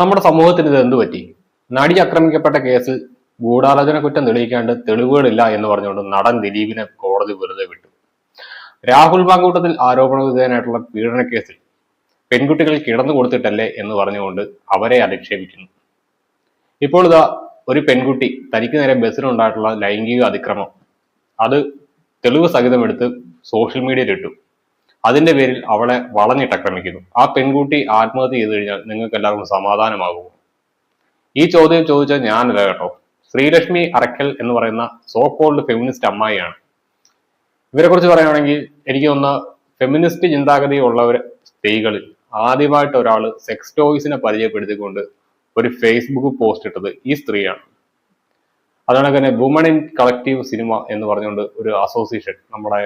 നമ്മുടെ സമൂഹത്തിന് ഇത് എന്ത് പറ്റി? നടി ആക്രമിക്കപ്പെട്ട കേസിൽ ഗൂഢാലോചന കുറ്റം തെളിയിക്കാണ്ട് തെളിവുകളില്ല എന്ന് പറഞ്ഞുകൊണ്ട് നടൻ ദിലീപിനെ കോടതി വെറുതെ വിട്ടു. രാഹുൽ മാങ്കൂട്ടത്തിൽ ആരോപണ വിധേയനായിട്ടുള്ള പീഡന കേസിൽ പെൺകുട്ടികൾ കിടന്നു കൊടുത്തിട്ടല്ലേ എന്ന് പറഞ്ഞുകൊണ്ട് അവരെ അധിക്ഷേപിക്കുന്നു. ഇപ്പോൾ ഇതാ ഒരു പെൺകുട്ടി തനിക്ക് നേരെ ബസ്സിലുണ്ടായിട്ടുള്ള ലൈംഗിക അതിക്രമം. അത് തെളിവ് സഹിതമെടുത്ത് സോഷ്യൽ മീഡിയയിൽ ഇട്ടു. അതിന്റെ പേരിൽ അവളെ വളഞ്ഞിട്ടാക്രമിക്കുന്നു ആ പെൺകുട്ടി ആത്മഹത്യ ചെയ്തു കഴിഞ്ഞാൽ നിങ്ങൾക്ക് എല്ലാവർക്കും സമാധാനമാകുമോ ഈ ചോദ്യം ചോദിച്ചാൽ ഞാനല്ല കേട്ടോ. ശ്രീലക്ഷ്മി അറക്കൽ എന്ന് പറയുന്ന സോ കോൾഡ് ഫെമിനിസ്റ്റ് അമ്മായിയാണ്. ഇവരെ കുറിച്ച് പറയുകയാണെങ്കിൽ എനിക്ക് തോന്നുന്ന ഫെമിനിസ്റ്റ് ചിന്താഗതി ഉള്ളവർ സ്ത്രീകളിൽ ആദ്യമായിട്ട് ഒരാൾ സെക്സ് ടോയ്സിനെ പരിചയപ്പെടുത്തിക്കൊണ്ട് ഒരു ഫേസ്ബുക്ക് പോസ്റ്റ് ഇട്ടത് ഈ സ്ത്രീയാണ്. അതുകൊണ്ട് തന്നെ വുമൺ ഇൻ കളക്റ്റീവ് സിനിമ എന്ന് പറഞ്ഞുകൊണ്ട് ഒരു അസോസിയേഷൻ നമ്മുടെ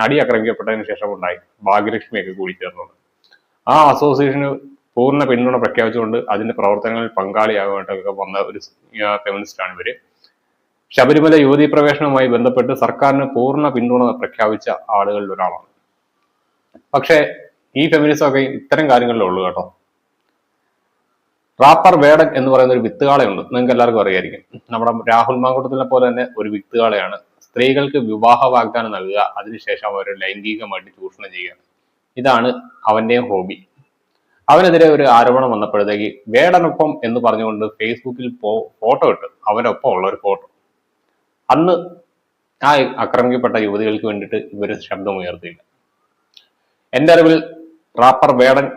നടി ആക്രമിക്കപ്പെട്ടതിന് ശേഷം ഉണ്ടായി ഭാഗ്യലക്ഷ്മിയൊക്കെ കൂടി ചേർന്നത് ആ അസോസിയേഷന് പൂർണ പിന്തുണ പ്രഖ്യാപിച്ചുകൊണ്ട് അതിന്റെ പ്രവർത്തനങ്ങളിൽ പങ്കാളിയാകാനായിട്ടൊക്കെ വന്ന ഒരു ആണ് ഇവർ. ശബരിമല യുവതീ പ്രവേശനവുമായി ബന്ധപ്പെട്ട് സർക്കാരിന് പൂർണ പിന്തുണ പ്രഖ്യാപിച്ച ആളുകളിൽ ഒരാളാണ്. പക്ഷേ ഈ ഫെമിനിസം ഒക്കെ ഇത്തരം കാര്യങ്ങളിലേ ഉള്ളൂ കേട്ടോ. റാപ്പർ വേടൻ എന്ന് പറയുന്ന ഒരു വിത്തുകാളയുണ്ട്. നിങ്ങൾക്ക് എല്ലാവർക്കും അറിയായിരിക്കും. നമ്മുടെ രാഹുൽ മാങ്കൂട്ടത്തിനെ പോലെ തന്നെ ഒരു വിത്തുകാളയാണ് സ്ത്രീകൾക്ക് വിവാഹ വാഗ്ദാനം നൽകുക അതിനുശേഷം അവരെ ലൈംഗികമായിട്ട് ചൂഷണം ചെയ്യുക. ഇതാണ് അവന്റെ ഹോബി. അവനെതിരെ ഒരു ആരോപണം വന്നപ്പോഴത്തേക്ക് വേടനൊപ്പം എന്ന് പറഞ്ഞുകൊണ്ട് ഫേസ്ബുക്കിൽ ഫോട്ടോ ഇട്ട്. അവനൊപ്പം ഉള്ള ഒരു ഫോട്ടോ. അന്ന് ആ ആക്രമിക്കപ്പെട്ട യുവതികൾക്ക് വേണ്ടിയിട്ട് ഇവർ ശബ്ദമുയർത്തിയില്ല. എന്റെ അറിവിൽ റാപ്പർ വേടൻ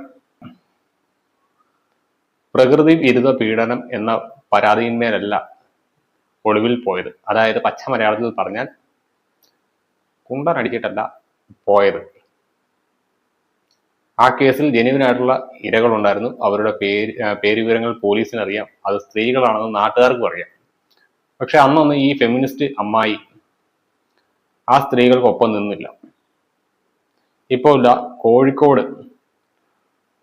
പ്രകൃതി വിരുദ്ധ പീഡനം എന്ന പരാതിയിന്മേലല്ല ഒളിവിൽ പോയത്. അതായത് പച്ച മലയാളത്തിൽ പറഞ്ഞാൽ കുണ്ടനടിച്ചിട്ടല്ല പോയത്. ആ കേസിൽ ജനുവിനായിട്ടുള്ള ഇരകളുണ്ടായിരുന്നു. അവരുടെ പേര് പേരുവിവരങ്ങൾ പേര് വിവരങ്ങൾ പോലീസിന് അറിയാം അത് സ്ത്രീകളാണെന്ന് നാട്ടുകാർക്കും അറിയാം. പക്ഷെ അന്നൊന്നും ഈ ഫെമിനിസ്റ്റ് അമ്മായി ആ സ്ത്രീകൾക്കൊപ്പം നിന്നില്ല. ഇപ്പോ ഇതാ കോഴിക്കോട്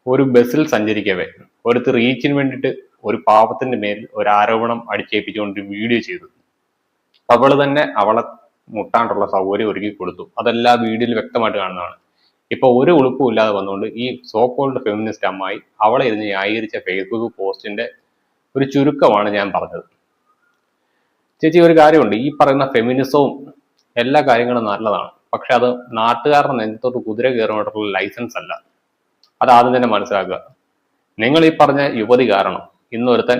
ഒരു ബസ്സിൽ സഞ്ചരിക്കവേ. ഒരുത്ത് റീച്ചിന് വേണ്ടിയിട്ട് ഒരു പാപത്തിന്റെ മേൽ ഒരു ആരോപണം അടിച്ചേൽപ്പിച്ചുകൊണ്ട് വീഡിയോ ചെയ്തു. അവൾ തന്നെ അവളെ മുട്ടാണ്ടുള്ള സൗകര്യം ഒരുക്കി കൊടുത്തു. അതെല്ലാം വീഡിയോയിൽ വ്യക്തമായിട്ട് കാണുന്നതാണ്. ഇപ്പൊ ഒരു ഉളുപ്പും ഇല്ലാതെ വന്നുകൊണ്ട് ഈ സോ കോൾഡ് ഫെമിനിസ്റ്റ് അമ്മായി അവളെ ഇരുന്ന് ന്യായീകരിച്ച ഫേസ്ബുക്ക് പോസ്റ്റിന്റെ ഒരു ചുരുക്കമാണ് ഞാൻ പറഞ്ഞത്. ചേച്ചി ഒരു കാര്യമുണ്ട്. ഈ പറയുന്ന ഫെമിനിസവും എല്ലാ കാര്യങ്ങളും നല്ലതാണ്. പക്ഷെ അത് നാട്ടുകാരുടെ നെഞ്ചത്തോട്ട് കുതിര കയറുമായിട്ടുള്ള ലൈസൻസ് അല്ല. അത് ആദ്യം തന്നെ മനസ്സിലാക്കുക. നിങ്ങൾ ഈ പറഞ്ഞ യുവതി കാരണം ഇന്നൊരുത്തൻ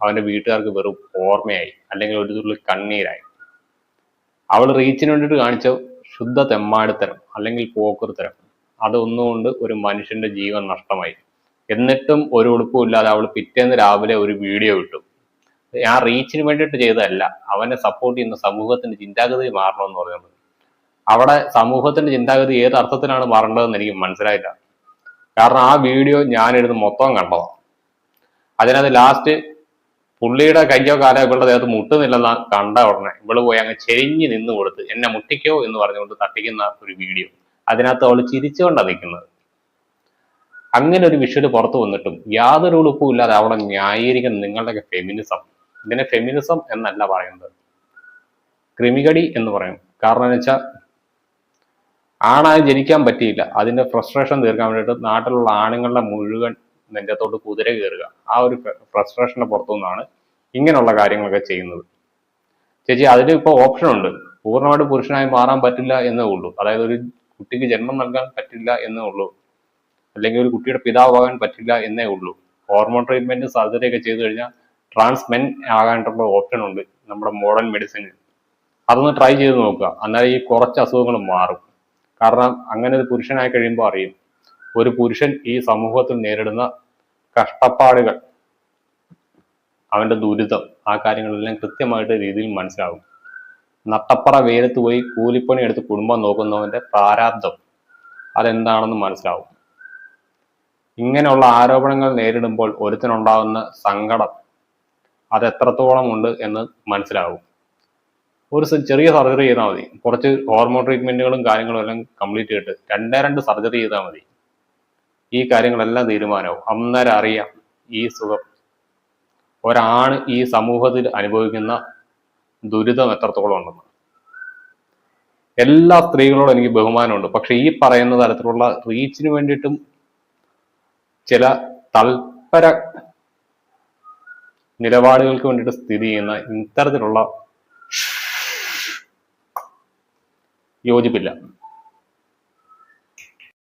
അവന്റെ വീട്ടുകാർക്ക് വെറും ഓർമ്മയായി അല്ലെങ്കിൽ ഒരു തുള്ളി കണ്ണീരായി. അവൾ റീച്ചിന് വേണ്ടിയിട്ട് കാണിച്ച ശുദ്ധ തെമ്മാടിത്തരം അല്ലെങ്കിൽ പോക്കുറുത്തരം അതൊന്നുകൊണ്ട് ഒരു മനുഷ്യന്റെ ജീവൻ നഷ്ടമായി. എന്നിട്ടും ഒരു ഉടുപ്പും ഇല്ലാതെ അവൾ പിറ്റേന്ന് രാവിലെ ഒരു വീഡിയോ ഇട്ടു. ആ റീച്ചിന് വേണ്ടിയിട്ട് ചെയ്തതല്ല അവനെ സപ്പോർട്ട് ചെയ്യുന്ന സമൂഹത്തിന്റെ ചിന്താഗതി മാറണമെന്ന് പറയുന്നത് അവിടെ സമൂഹത്തിന്റെ ചിന്താഗതി ഏത് അർത്ഥത്തിലാണ് മാറേണ്ടതെന്ന് എനിക്ക് മനസ്സിലായില്ല. കാരണം ആ വീഡിയോ ഞാനിരുന്ന് മൊത്തം കണ്ടതാണ്. അതിനകത്ത് ലാസ്റ്റ് പുള്ളിയുടെ കയ്യോ കാലോ ഇവളുടെ ദേഹത്ത് മുട്ടുന്നില്ലെന്ന് കണ്ട ഉടനെ ഇവൾ പോയി അങ്ങ് ചെരിഞ്ഞ് നിന്ന് കൊടുത്ത് എന്നെ മുട്ടിക്കോ എന്ന് പറഞ്ഞുകൊണ്ട് തട്ടിക്കുന്ന ഒരു വീഡിയോ അതിനകത്ത് അവൾ ചിരിച്ചുകൊണ്ടാണ് നിൽക്കുന്നത് അങ്ങനെ ഒരു വിഷ്വൽ പുറത്തു വന്നിട്ടും യാതൊരു ഉളുപ്പും ഇല്ലാതെ അവിടെ ന്യായീകരിക്കുന്ന നിങ്ങളുടെയൊക്കെ ഫെമിനിസം ഇതിനെ ഫെമിനിസം എന്നല്ല പറയുന്നത്. ക്രിമികടി എന്ന് പറയും. കാരണം എന്ന് വെച്ചാൽ ആണായി ജനിക്കാൻ പറ്റിയില്ല. അതിന്റെ ഫ്രസ്ട്രേഷൻ തീർക്കാൻ വേണ്ടിയിട്ട് നാട്ടിലുള്ള ആണുങ്ങളുടെ മുഴുവൻ നെഞ്ചത്തോട്ട് കുതിര കയറുക. ആ ഒരു ഫ്രസ്ട്രേഷന്റെ പുറത്തു നിന്നാണ് ഇങ്ങനെയുള്ള കാര്യങ്ങളൊക്കെ ചെയ്യുന്നത്. ചേച്ചി അതിന് ഇപ്പോൾ ഓപ്ഷൻ ഉണ്ട്. പൂർണമായിട്ട് പുരുഷനായി മാറാൻ പറ്റില്ല എന്നേ ഉള്ളൂ. അതായത് ഒരു കുട്ടിക്ക് ജന്മം നൽകാൻ പറ്റില്ല എന്നേ ഉള്ളൂ. അല്ലെങ്കിൽ ഒരു കുട്ടിയുടെ പിതാവാകാൻ പറ്റില്ല എന്നേ ഉള്ളൂ. ഹോർമോൺ ട്രീറ്റ്മെന്റ് സർജറി ഒക്കെ ചെയ്തു കഴിഞ്ഞാൽ ട്രാൻസ്മെൻ ആകാനുള്ള ഓപ്ഷൻ ഉണ്ട് നമ്മുടെ മോഡേൺ മെഡിസിനിൽ അതൊന്ന് ട്രൈ ചെയ്ത് നോക്കുക. എന്നാൽ ഈ കുറച്ച് അസുഖങ്ങൾ മാറും. കാരണം അങ്ങനെ ഒരു പുരുഷനായി കഴിയുമ്പോൾ അറിയും ഒരു പുരുഷൻ ഈ സമൂഹത്തിൽ നേരിടുന്ന കഷ്ടപ്പാടുകൾ അവന്റെ ദുരിതം ആ കാര്യങ്ങളെല്ലാം കൃത്യമായിട്ട് രീതിയിൽ മനസ്സിലാകും. നട്ടപ്പറ വെയിലത്ത് പോയി കൂലിപ്പണി എടുത്ത് കുടുംബം നോക്കുന്നവന്റെ പ്രാരാബ്ദം അതെന്താണെന്ന് മനസ്സിലാവും. ഇങ്ങനെയുള്ള ആരോപണങ്ങൾ നേരിടുമ്പോൾ ഒരുത്തിനുണ്ടാകുന്ന സങ്കടം അത് എത്രത്തോളം ഉണ്ട് എന്ന് മനസ്സിലാവും ഒരു ചെറിയ സർജറി ചെയ്താൽ മതി. കുറച്ച് ഹോർമോൺ ട്രീറ്റ്മെന്റുകളും കാര്യങ്ങളും എല്ലാം കംപ്ലീറ്റ് ചെയ്തിട്ട് രണ്ടേ രണ്ട് സർജറി ചെയ്താൽ മതി. ഈ കാര്യങ്ങളെല്ലാം തീരുമാനവും അന്നേരം അറിയാം ഈ സുഖം. ഒരാണ് ഈ സമൂഹത്തിൽ അനുഭവിക്കുന്ന ദുരിതം എത്രത്തോളം ഉണ്ടെന്ന്. എല്ലാ സ്ത്രീകളോടും എനിക്ക് ബഹുമാനമുണ്ട്. പക്ഷെ ഈ പറയുന്ന തരത്തിലുള്ള റീച്ചിന് വേണ്ടിയിട്ടും ചില തൽപര നിലപാടുകൾക്ക് വേണ്ടിയിട്ട് സ്ഥിതി ചെയ്യുന്ന ഇത്തരത്തിലുള്ള യോജിപ്പില്ല.